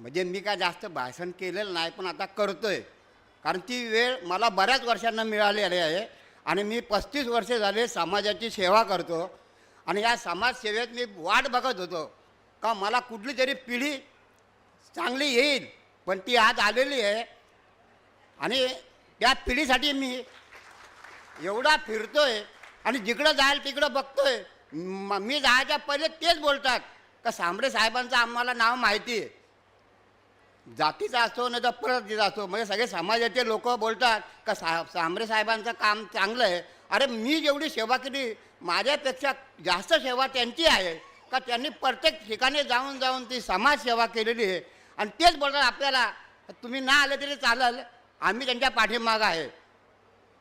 म्हणजे मी काय जास्त भाषण केलेलं नाही पण आता करतोय. कारण ती वेळ मला बऱ्याच वर्षांना मिळालेली आहे आणि मी पस्तीस वर्षे झाले समाजाची सेवा करतो आणि या समाजसेवेत मी वाट बघत होतो. का मला कुठली तरी पिढी चांगली येईल पण ती आज आलेली आहे. आणि त्या पिढीसाठी मी एवढा फिरतोय आणि जिकडं जाईल तिकडं बघतोय. म- मी जायच्या पहिले तेच बोलतात का सांबरे साहेबांचं आम्हाला नाव माहिती आहे. जातीचा असतो नाही तर परतीचा असतो. म्हणजे सगळे समाजाचे लोक बोलतात का सा सांबरे साहेबांचं काम चांगलं आहे. अरे मी जेवढी सेवा केली माझ्यापेक्षा जास्त सेवा त्यांची आहे. का त्यांनी प्रत्येक ठिकाणी जाऊन जाऊन ती समाजसेवा केलेली आहे. आणि तेच बोलतात आपल्याला तुम्ही ना आले तरी चालेल आम्ही त्यांच्या पाठीमागं आहे.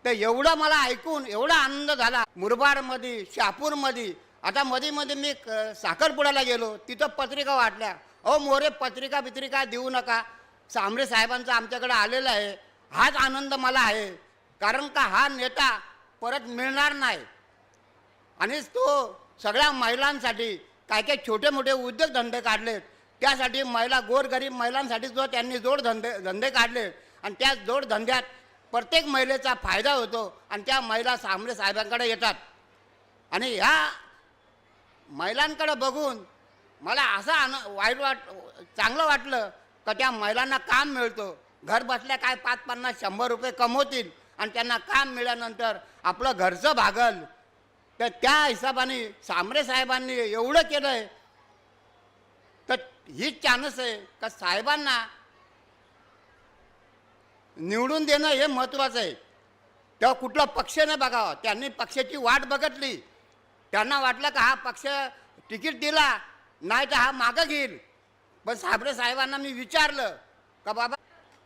तर एवढं मला ऐकून एवढा आनंद झाला. मुरबाडमध्ये शहापूरमध्ये आता मध्ये मध्ये मी क- साखरपुड्याला गेलो. तिथं पत्रिका वाटल्या. अहो मोरे पत्रिका बित्रिका देऊ नका. सांबरे साहेबांचा आमच्याकडे आलेला आहे. हाच आनंद मला आहे. कारण का हा नेता परत मिळणार नाही. आणि तो सगळ्या महिलांसाठी काय काय छोटे मोठे उद्योगधंदे काढलेत. त्यासाठी महिला गोरगरीब महिलांसाठी जो त्यांनी जोडधंदे धंदे काढले. आणि त्या जोडधंद्यात प्रत्येक महिलेचा फायदा होतो आणि त्या महिला सामरे साहेबांकडे येतात. आणि ह्या महिलांकडे बघून मला असं आन वाईट वाट चांगलं वाटलं का त्या महिलांना काम मिळतं. घर बसल्या काय पाच पन्नास शंभर रुपये कमवतील आणि त्यांना काम मिळाल्यानंतर आपलं घरचं भागल. तर त्या हिशोबाने सामरे साहेबांनी एवढं केलं आहे तर हीच चान्स आहे का साहेबांना निवडून देणं हे महत्त्वाचं आहे. तेव्हा कुठला पक्ष नाही बघावा. त्यांनी पक्षाची वाट बघितली. त्यांना वाटलं का हा पक्ष तिकीट दिला नाही तर हा मागं घेईल. पण साबरे साहेबांना मी विचारलं का बाबा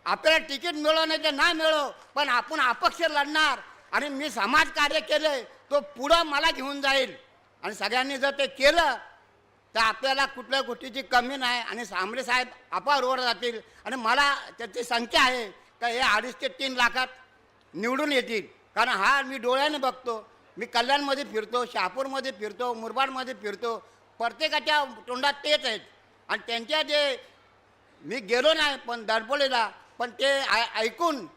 आपल्याला तिकीट मिळो नाही तर नाही मिळो पण आपण अपक्ष लढणार आणि मी समाजकार्य केलं तो पुढं मला घेऊन जाईल. आणि सगळ्यांनी जर ते केलं तर आपल्याला कुठल्या गोष्टीची कमी नाही आणि साबरे साहेब आपावर जातील. आणि मला त्याची संख्या आहे का हे अडीच ते तीन लाखात निवडून येतील. कारण हा मी डोळ्याने बघतो मी कल्याणमध्ये फिरतो शहापूरमध्ये फिरतो मुरबाडमध्ये फिरतो प्रत्येकाच्या तोंडात तेच आहेत. आणि त्यांच्या जे मी गेलो नाही पण दडपलेला पण ते ऐ- ऐकून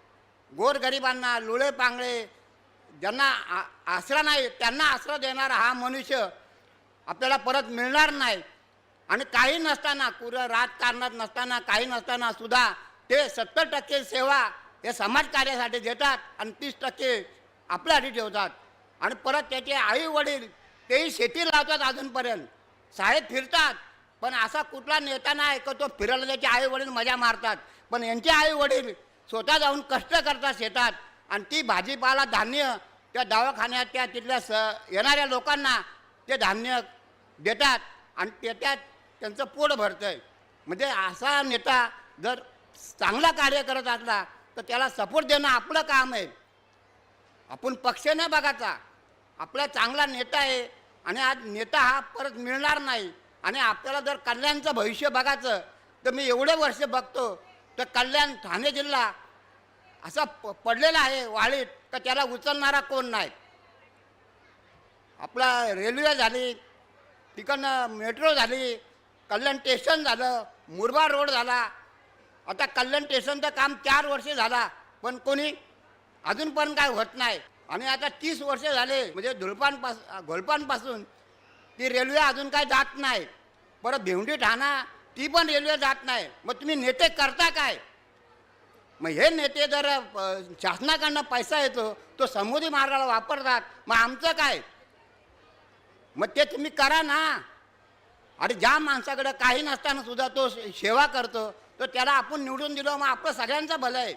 गोरगरिबांना लुळे पांगळे ज्यांना आ- आसरा नाही त्यांना आसरा देणारा हा मनुष्य आपल्याला परत मिळणार नाही. आणि काही नसताना कुठं राजकारणात नसताना काही नसताना सुद्धा ते सत्तर टक्के सेवा हे समाजकार्यासाठी देतात आणि तीस टक्के आपल्यासाठी ठेवतात. आणि परत त्याचे आई वडील तेही शेती लावतात अजूनपर्यंत. शाळेत फिरतात पण असा कुठला नेता नाही का तो फिरायला त्याचे आई वडील मजा मारतात. पण यांचे आई वडील स्वतः जाऊन कष्ट करतात शेतात आणि ती भाजीपाला धान्य त्या दवाखान्यात त्या तिथल्या स येणाऱ्या लोकांना ते धान्य देतात आणि त्याच्यात त्यांचं पोट भरतं आहे म्हणजे असा नेता जर चांगला कार्य करत असला तर त्याला सपोर्ट देणं आपलं काम आहे. आपण पक्ष नाही बघायचा. आपला चांगला नेता आहे आणि आज नेता हा परत मिळणार नाही. आणि आपल्याला जर कल्याणचं भविष्य बघायचं तर मी एवढे वर्ष बघतो तर कल्याण ठाणे जिल्हा असा प पडलेला आहे वाळीत का त्याला उचलणारा कोण नाही. आपला रेल्वे झाली तिकडनं मेट्रो झाली कल्याण स्टेशन झालं मुरबा रोड झाला. आता कल्याण स्टेशनचं काम चार वर्षे झाला पण कोणी अजून पण काय होत नाही. आणि आता तीस वर्ष झाले म्हणजे धुळपानपास घोलपानपासून ती रेल्वे अजून काय जात नाही. परत भेवंडी ठाणा ती पण रेल्वे जात नाही. मग तुम्ही नेते करता काय? मग हे नेते जर शासनाकडनं पैसा येतो तो समुद्री मार्गाला वापरतात. मग आमचं काय? मग ते तुम्ही करा ना. अरे ज्या माणसाकडे काही नसताना सुद्धा तो सेवा करतो तर त्याला आपण निवडून दिलो मग आपलं सगळ्यांचं भलं आहे.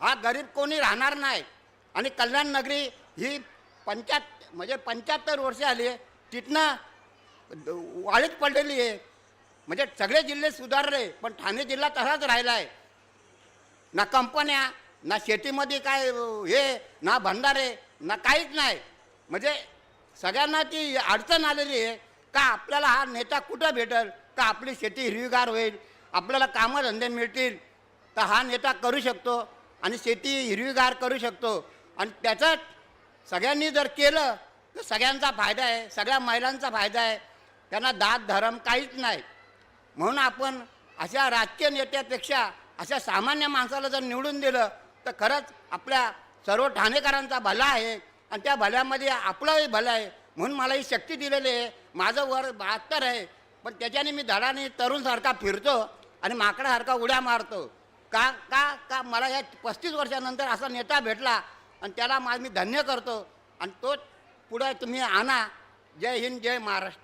हा गरीब कोणी राहणार नाही. आणि कल्याण नगरी ही पंच्याहत्तर म्हणजे पंच्याहत्तर वर्ष आली आहे. तिथनं वाळीत पडलेली आहे. म्हणजे सगळे जिल्हे सुधारले पण ठाणे जिल्हा तसाच राहिला आहे ना कंपन्या ना शेतीमध्ये काय हे ना भंडारे ना काहीच नाही. म्हणजे सगळ्यांना ती अडचण आलेली आहे का आपल्याला हा नेता कुठं भेटेल? का आपली शेती हिरवीगार होईल? आपल्याला कामधंदे मिळतील? तर हा नेता करू शकतो आणि शेती हिरवीगार करू शकतो. आणि त्याच्यात सगळ्यांनी जर केलं तर सगळ्यांचा फायदा आहे सगळ्या महिलांचा फायदा आहे. त्यांना दात धरम काहीच नाही. म्हणून आपण अशा राजकीय नेत्यापेक्षा अशा सामान्य माणसाला जर निवडून दिलं तर खरंच आपल्या सर्व ठाणेकरांचा भला आहे आणि त्या भल्यामध्ये आपलंही भलं आहे म्हणून मला ही शक्ती दिलेली आहे. माझं वर बहात्तर आहे पण त्याच्याने मी धडाने तरुणसारखा फिरतो आणि माकडासारखा उड्या मारतो. का का का मला या पस्तीस वर्षानंतर असा नेता भेटला आणि त्याला मा मी धन्य करतो. आणि तो पुढं तुम्ही आणा. जय हिंद जय महाराष्ट्र.